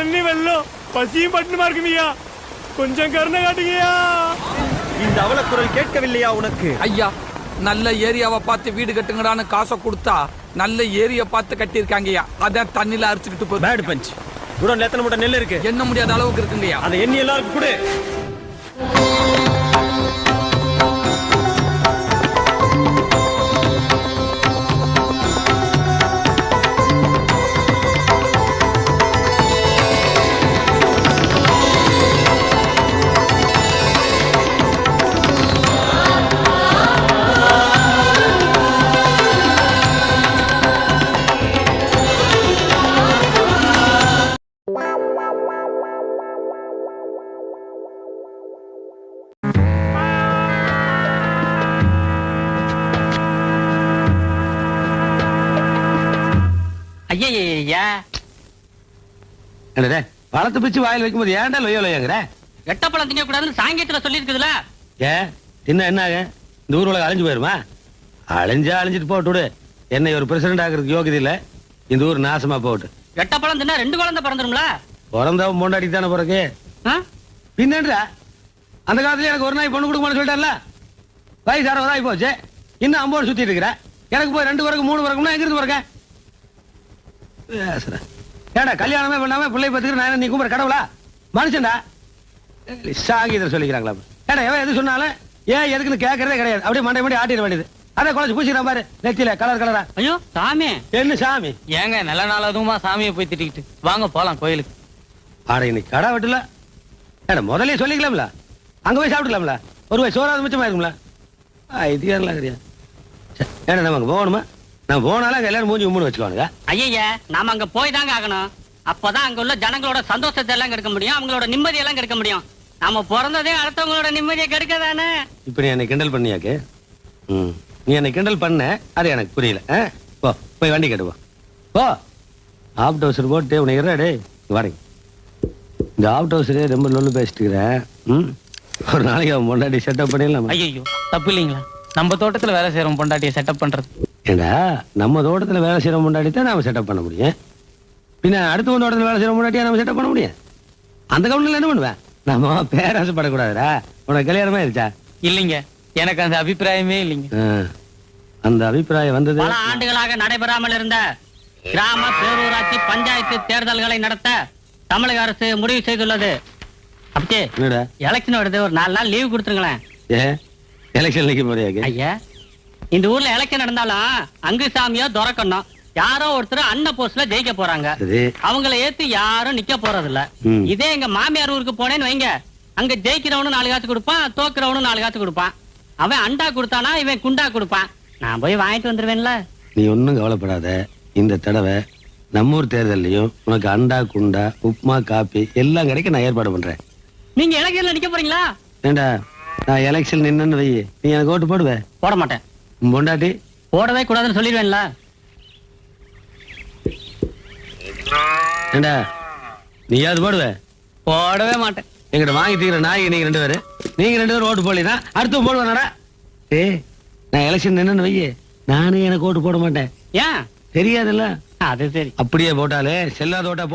தண்ணி வெள்ளம் பசியும் பட்டினுமா இருக்குங்கய்யா கொஞ்சம் கருணை காட்டுங்கய்யா இந்த அவலக்குரல் கேட்கவில்லையா உனக்கு ஐயா நல்ல ஏரியாவை பார்த்து வீடு கட்டுங்கடான்னு காசை கொடுத்தா நல்ல ஏரியா பார்த்து கட்டியிருக்காங்கய்யா அதான் தண்ணியில அரிச்சுக்கிட்டு போகுது பேட் பஞ்ச் குடோன்ல எத்தனை மூட்டை நெல் இருக்கு எண்ண முடியாத அளவுக்கு இருக்குங்கய்யா அதை எண்ணி எல்லாருக்கும் கொடு என்னடே பழத்தை பிச்சு வாயில் வைக்கும்போது ஏன்டா லொய்ய லொய்யங்கிற? எட்டப்பழம் திங்க கூடாதுன்னு சாயங்கத்துல சொல்லி இருக்குதுல ஏன் தின்ன என்ன ஆகும் இந்த ஊர் உலகம் அழிஞ்சு போயிருமா? அழிஞ்சா அழிஞ்சிட்டு போட்டு என்னை ஒரு பிரசிடண்ட் ஆகிறதுக்கு யோகியது இல்ல. இந்த ஊர் நாசமா போட்டு எட்டப்பழம் தின்னா ரெண்டு குழந்தை பிறந்துரும்ல? பிறந்தவன் பொண்டாட்டி தானே பிறகு? பின்னன்றா? அந்த காலத்துல எனக்கு ஒரு நாய் பொண்ணு கொடுக்கணும்னு சொல்லிட்டார்ல வயசு அறுபதாகி போச்சு. இன்னும் ஐம்பது சுத்திட்டு இருக்கிற. எனக்கு போய் ரெண்டு பிறகு மூணு பிறகும்னா எங்க இருந்து பிறக்க? பேசுறேன். ஏடா கல்யாணமே பண்ணாம பிள்ளை பத்துக்கிற நான் நீ கும்பிட கடவுளா? மனுஷன்டா. சாங்கீதர் சொல்லிக்கிறாங்களா? ஏடா எவன் எது சொன்னாலும் ஏன் எதுக்குன்னு கேட்கறதே கிடையாது. அப்படியே மண்டை மண்டி ஆட்டிட வேண்டியது. அதை குழச்சு பூசிக்கிறான் பாரு நெத்தியில கலர் கலரா ஐயோ சாமி. என்ன சாமி? ஏங்க நல்ல நாள் அதுவுமா சாமியை போய் திட்டிக்கிட்டு. வாங்க போலாம் கோயிலுக்கு. ஆட இன்னைக்கு கடை வெட்டல. ஏடா முதல்ல சொல்லிக்கலாம்ல? அங்க போய் சாப்பிட்டுக்கலாம்ல? ஒரு வயசு சோறாவது மிச்சமா இருக்கும்ல இது ஏறலாம் கிடையாது ஏடா நம்ம அங்க போகணுமா? நான் போனாலும் அங்க எல்லாரும் மூஞ்சி உம்முன்னு வச்சுக்கோனுங்க ஐயா நாம அங்க போய் தாங்க ஆகணும். அப்பதான் அங்க உள்ள ஜனங்களோட சந்தோஷத்தை எல்லாம் கெடுக்க முடியும் அவங்களோட நிம்மதி எல்லாம் கெடுக்க முடியும். நாம பிறந்ததே அடுத்தவங்களோட நிம்மதியை கெடுக்க தானே? இப்ப நீ என்னை கிண்டல் பண்ணியாக்கு? ம். நீ என்னை கிண்டல் பண்ண அது எனக்கு புரியல. ஆ? போ போய் வண்டி கட்டு போ. போ. ஆப்ட் ஹவுசர் போட்டு உனக்கு இருடா வாடகை இந்த ஆப்ட் ஹவுசரே ரொம்ப லொல்லு பேசிட்டு இருக்கிறேன் ம்? ஒரு நாளைக்கு அவன் முன்னாடி செட்டப் பண்ணிடலாமா? ஐயோ தப்பு இல்லைங்களா? நம்ம தோட்டத்துல வேலை செய்யறோம் பொண்டாட்டியை செட்டப் பண்றது. ஏண்டா நம்ம தோட்டத்துல வேலை செய்யற முன்னாடி தான் நாம செட்டப் பண்ண முடியும். பின்ன அடுத்த தோட்டத்துல வேலை செய்யற முன்னாடியா நம்ம செட்டப் பண்ண முடியும். அந்த கவுண்டில் என்ன பண்ணுவேன் நம்ம பேராசைப்படக்கூடாதுடா. உனக்கு கல்யாணமே இருச்சா இல்லைங்க. எனக்கு அந்த அபிப்பிராயமே இல்லைங்க. அந்த அபிப்பிராயம் வந்தது பல ஆண்டுகளாக நடைபெறாமல் இருந்த கிராம பேரூராட்சி பஞ்சாயத்து தேர்தல்களை நடத்த தமிழக அரசு முடிவு செய்துள்ளது. அப்படியே எலெக்ஷன் வருது. ஒரு நாலு நாள் லீவு கொடுத்துருங்களேன். ஏ எலெக்ஷன் நிக்க போறியாக்கு? ஐயா இந்த ஊர்ல எலெக்ஷன் நடந்தாலும் அங்கு சாமியோ துறக்கணும். யாரோ ஒருத்தர் அண்ண போஸ்ட்ல ஜெயிக்க போறாங்க. அவங்கள ஏத்து யாரும் நிக்க போறது இல்ல. இதே எங்க மாமியார் ஊருக்கு போனேன்னு வைங்க. அங்க ஜெயிக்கிறவனு நாலு காசு கொடுப்பான் தோக்குறவனு நாலு காசு கொடுப்பான். அவன் அண்டா கொடுத்தானா இவன் குண்டா கொடுப்பான். நான் போய் வாங்கிட்டு வந்துருவேன்ல. நீ ஒன்றும் கவலைப்படாத. இந்த தடவை நம்ம ஊர் தேர்தல்லையும் உனக்கு அண்டா குண்டா உப்புமா காப்பி எல்லாம் கிடைக்க நான் ஏற்பாடு பண்றேன். நீங்க எலெக்ஷன்ல நிக்க போறீங்களா? ஏண்டா? நான் எலெக்ஷன் நின்னு வை நீ எனக்கு ஓட்டு போடுவ? போட மாட்டேன். பொண்டாட்டி? போடவே கூடாதுன்னு சொல்லிடுவேன்ல. ஏண்டா நீயாவது போடுவ? போடவே மாட்டேன். எங்கிட்ட வாங்கி தீக்கிற நாய் நீங்க ரெண்டு பேரு. நீங்க ரெண்டு பேரும் ஓட்டு போடலனா அடுத்து போடுவேனடா ஏய் நான் எலெக்ஷன் நின்னு வை நானே எனக்கு ஓட்டு போட மாட்டேன். ஏன்? தெரியாதுல்ல? அது சரி. அப்படியே போட்டாலே செல்லாத ஓட்டா போட்டு